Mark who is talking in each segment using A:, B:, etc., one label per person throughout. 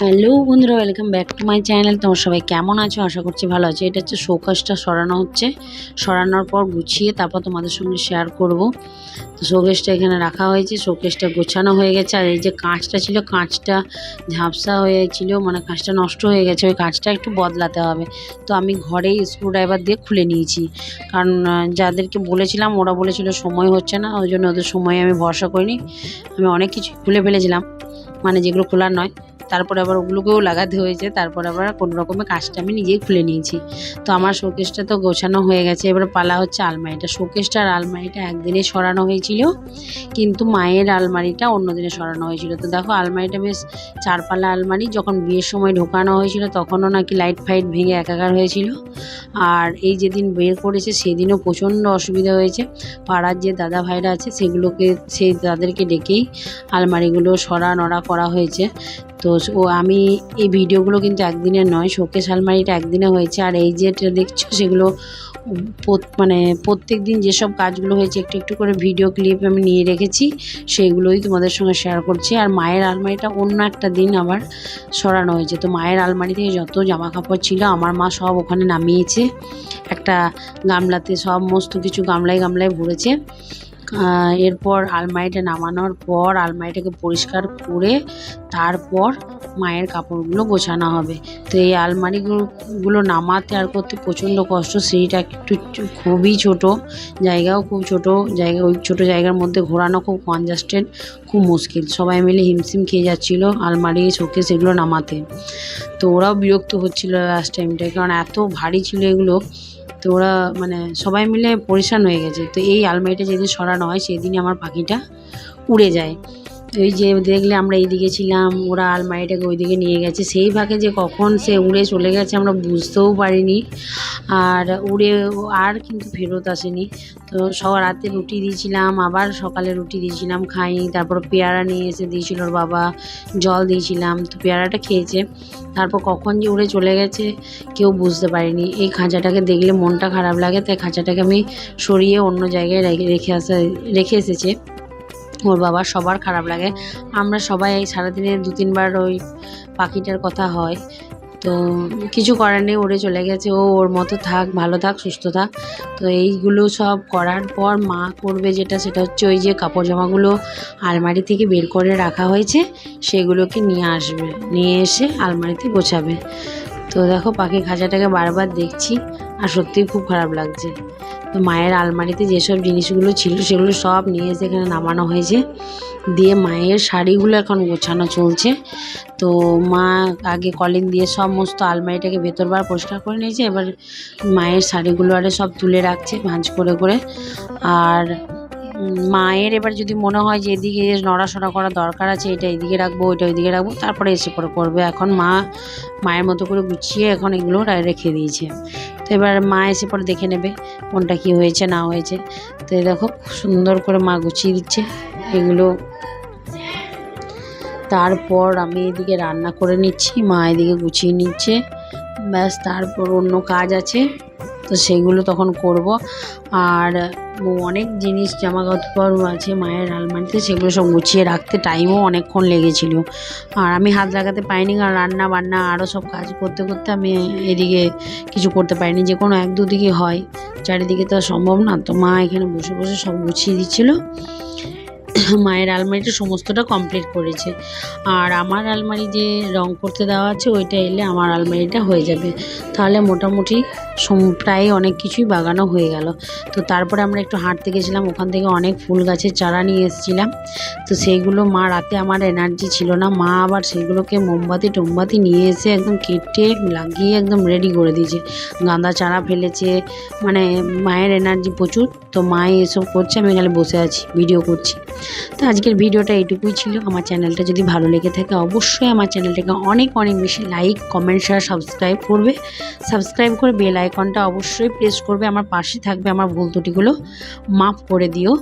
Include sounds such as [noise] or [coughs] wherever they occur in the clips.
A: Hello বন্ধুরা welcome back to my channel তোমার সবাই কেমন আছো? আশা করছি ভালো আছো। এটা হচ্ছে শোকাসটা সরানো হচ্ছে। সরানোর পর গুছিয়ে তারপর তোমাদের সঙ্গে শেয়ার করব। তো শোকেসটা এখানে রাখা হয়েছে। শোকেসটা গোছানো হয়ে গেছে। আর এই যে কাঁচটা ছিল, কাঁচটা ঝাপসা হয়েছিল। মানে কাঁচটা নষ্ট হয়ে গেছে। ওই কাঁচটা একটু বদলাতে হবে। তো আমি ঘরেই স্ক্রুড্রাইভার দিয়ে খুলে নিয়েছি। কারণ যাদেরকে বলেছিলাম, ওরা বলেছিল সময় হচ্ছে না। ওই জন্য ওদের সময় আমি ভরসা করিনি। আমি অনেক কিছু খুলে ফেলেছিলাম। মানে যেগুলো খোলার নয়। তারপরে আবার ওগুলোকেও লাগাতে হয়েছে, তারপর আবার কোনো রকমের কাজটা আমি নিজেই খুলে নিয়েছি। তো আমার শোকেসটা তো গোছানো হয়ে গেছে, এবার পালা হচ্ছে আলমারিটা। শোকেসটা আর আলমারিটা একদিনে সরানো হয়েছিল, কিন্তু মায়ের আলমারিটা অন্য দিনে সরানো হয়েছিল। তো দেখো আলমারিটা বেশ চারপালা আলমারি, যখন বিয়ের সময় ঢোকানো হয়েছিল তখনও নাকি লাইট ফাইট ভেঙে একাকার হয়েছিল। আর এই যেদিন বের করেছে সেদিনও প্রচণ্ড অসুবিধা হয়েছে। পাড়ার যে দাদা ভাইরা আছে সেগুলোকে, সেই তাদেরকে ডেকেই আলমারিগুলো সরা নড়া করা হয়েছে। তো ও আমি এই ভিডিওগুলো কিন্তু একদিনের নয় শোকেস আলমারিটা একদিনে হয়েছে। আর এই যেটা দেখছ, সেগুলো মানে প্রত্যেক দিন যেসব কাজগুলো হয়েছে, একটু একটু করে ভিডিও ক্লিপ আমি নিয়ে রেখেছি, সেগুলোই তোমাদের সঙ্গে শেয়ার করছি। আর মায়ের আলমারিটা অন্য একটা দিন আবার সরানো হয়েছে। তো মায়ের আলমারি থেকে যত জামা কাপড় ছিল, আমার মা সব ওখানে নামিয়েছে। একটা গামলাতে সমস্ত কিছু গামলায় গামলায় ভরেছে। এরপর আলমারিটা নামানোর পর আলমারিটাকে পরিষ্কার করে তারপর মায়ের কাপড়গুলো গোছানো হবে। তো এই আলমারিগুলো নামাতে আর করতে প্রচণ্ড কষ্ট। সিঁড়িটা একটু খুবই ছোট, জায়গাও খুব ছোট, জায়গা ওই ছোটো জায়গার মধ্যে ঘোরানো খুব কনজাস্টেড, খুব মুশকিল। সবাই মিলে হিমশিম খেয়ে যাচ্ছিল আলমারি, শোকেস এগুলো নামাতে। তো ওরাও বিরক্ত হচ্ছিল লাস্ট টাইমটায় কারণ এত ভারী ছিল এগুলো। তো ওরা মানে সবাই মিলে পরিশান হয়ে গেছে। তো এই আলমারিটা যেদিন সরানো হয়, সেদিনই আমার পাখিটা উড়ে যায়। ওই যে দেখলে আমরা এইদিকে ছিলাম, ওরা আলমারিটাকে ওইদিকে নিয়ে গেছে। সেই ভাগে যে কখন সে উড়ে চলে গেছে আমরা বুঝতেও পারিনি। আর উড়ে আর কিন্তু ফেরত আসেনি। তো সবার রাতে রুটি দিয়েছিলাম, আবার সকালে রুটি দিয়েছিলাম, খাইনি। তারপর পেয়ারা নিয়ে এসে দিয়েছিল ওর বাবা, জল দিয়েছিলাম, তো পেয়ারাটা খেয়েছে। তারপর কখন যে উড়ে চলে গেছে কেউ বুঝতে পারিনি। এই খাঁচাটাকে দেখলে মনটা খারাপ লাগে, তাই খাঁচাটাকে আমি সরিয়ে অন্য জায়গায় রেখে আসা, রেখে এসেছে। ওর বাবা সবার খারাপ লাগে। আমরা সবাই এই সারাদিনে দু তিনবার ওই পাখিটার কথা হয়। তো কিছু করার নেই, ওরে চলে গেছে। ও ওর মতো থাক, ভালো থাক, সুস্থ থাক। তো এইগুলো সব করার পর মা করবে যেটা, সেটা হচ্ছে ওই যে কাপড় জামাগুলো আলমারি থেকে বের করে রাখা হয়েছে, সেগুলোকে নিয়ে আসবে। নিয়ে এসে আলমারিতে গোছাবে। তো দেখো পাখি খাঁচাটাকে বারবার দেখছি, আর সত্যিই খুব খারাপ লাগছে। তো মায়ের আলমারিতে যেসব জিনিসগুলো ছিল সেগুলো সব নিয়ে এসে এখানে নামানো হয়েছে। দিয়ে মায়ের শাড়িগুলো এখন গোছানো চলছে। তো মা আগে কলিং দিয়ে সমস্ত আলমারিটাকে ভেতরবার পরিষ্কার করে নিয়েছে। এবার মায়ের শাড়িগুলো আরে সব তুলে রাখছে ভাঁজ করে করে। আর মায়ের এবার যদি মনে হয় যে এদিকে নড়াশড়া করা দরকার আছে, এটা এদিকে রাখব, ওইটা ওইদিকে রাখব, তারপরে এসে পরে করবে এখন মা মায়ের মতো করে গুছিয়ে এখন এগুলো রেখে দিয়েছে। তো এবার মা এসে পরে দেখে নেবে কোনটা কি হয়েছে, না হয়েছে। তো দেখো সুন্দর করে মা গুছিয়ে দিচ্ছে এগুলো। তারপর আমি এদিকে রান্না করে নিচ্ছি, মা এদিকে গুছিয়ে নিচ্ছে। ব্যাস, তারপর অন্য কাজ আছে। তো সেইগুলো তখন করব। আর অনেক জিনিস জামা কাপড় আছে মায়ের আলমারিতে, সেগুলো সব গুছিয়ে রাখতে টাইমও অনেকক্ষণ লেগেছিল। আর আমি হাত লাগাতে পাইনি আর রান্না বান্না আরও সব কাজ করতে করতে আমি এদিকে কিছু করতে পারিনি। যে কোনো এক দুদিকে হয়, চারিদিকে তো সম্ভব না। তো মা এখানে বসে বসে সব গুছিয়ে দিচ্ছিল। [coughs] মায়ের আলমারিটা সমস্তটা কমপ্লিট করেছে। আর আমার আলমারি যে রং করতে দেওয়া আছে, ওইটা এলে আমার আলমারিটা হয়ে যাবে। তাহলে মোটামুটি প্রায় অনেক কিছুই বাগানো হয়ে গেল। তো তারপরে আমরা একটু হাঁটতে গেছিলাম, ওখান থেকে অনেক ফুল গাছের চারা নিয়ে এসেছিলাম। তো সেইগুলো মা রাতে আমার এনার্জি ছিল না, মা আবার সেগুলোকে মোমবাতি টোমবাতি নিয়ে এসে একদম কেটে লাগিয়ে একদম রেডি করে দিয়েছে। গাঁদা চারা ফেলেছে মানে মায়ের এনার্জি প্রচুর। তো মা এসব করছে, আমি এখানে বসে আছি ভিডিও করছি। তো আজকের ভিডিওটা এটুকুই ছিল। আমার চ্যানেলটা যদি ভালো লেগে থাকে, অবশ্যই আমার চ্যানেলটাকে অনেক অনেক বেশি লাইক কমেন্ট শেয়ার সাবস্ক্রাইব করবে। সাবস্ক্রাইব করে বেল আইকনটা অবশ্যই প্রেস করবে, আমার পাশে থাকবে আমার ভুল ত্রুটিগুলো মাফ করে দিও।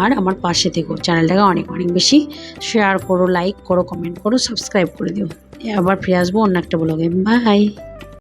A: আর আমার পাশে থেকো, চ্যানেলটাকে অনেক অনেক বেশি শেয়ার করো লাইক করো কমেন্ট করো সাবস্ক্রাইব করে দিও। আবার ফিরে আসব অন্য একটা ব্লগে বাই